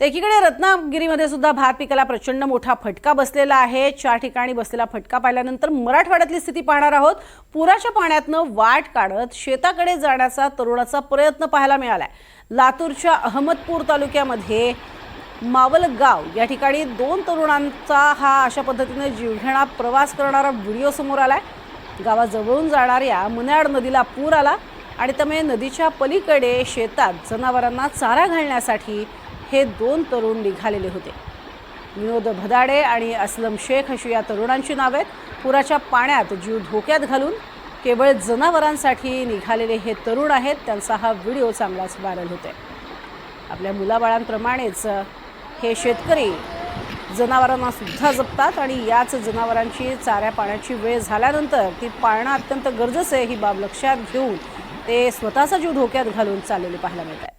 तर एकीकडे रत्नागिरीमध्ये सुद्धा भात पिकाला प्रचंड मोठा फटका बसलेला आहे. चार ठिकाणी बसलेला फटका पाहिल्यानंतर मराठवाड्यातली स्थिती पाहणार आहोत. पुराच्या पाण्यातनं वाट काढत शेताकडे जाण्याचा तरुणाचा प्रयत्न पाहायला मिळालाय. लातूरच्या अहमदपूर तालुक्यामध्ये मावलगाव या ठिकाणी दोन तरुणांचा हा अशा पद्धतीने जीवघेणा प्रवास करणारा व्हिडिओ समोर आला आहे गावाजवळून जाणाऱ्या मुन्याड नदीला पूर आला आणि त्यामुळे नदीच्या पलीकडे शेतात जनावरांना चारा घालण्यासाठी हे दोन तरुण निघालेले होते. विनोद भदाडे आणि असलम शेख अशी या तरुणांची नावे आहेत. पुराच्या पाण्यात जीव धोक्यात घालून केवळ जनावरांसाठी निघालेले हे तरुण आहेत. त्यांचा हा व्हिडिओ चांगलाच व्हायरल होते आपल्या मुलाबाळांप्रमाणेच हे शेतकरी जनावरांना सुद्धा जपतात आणि याच जनावरांची चाऱ्या पाण्याची वेळ झाल्यानंतर ती पाळणं अत्यंत गरजेचं आहे ही बाब लक्षात घेऊन ते स्वतःचा जीव धोक्यात घालून चाललेले पाहायला मिळत आहे.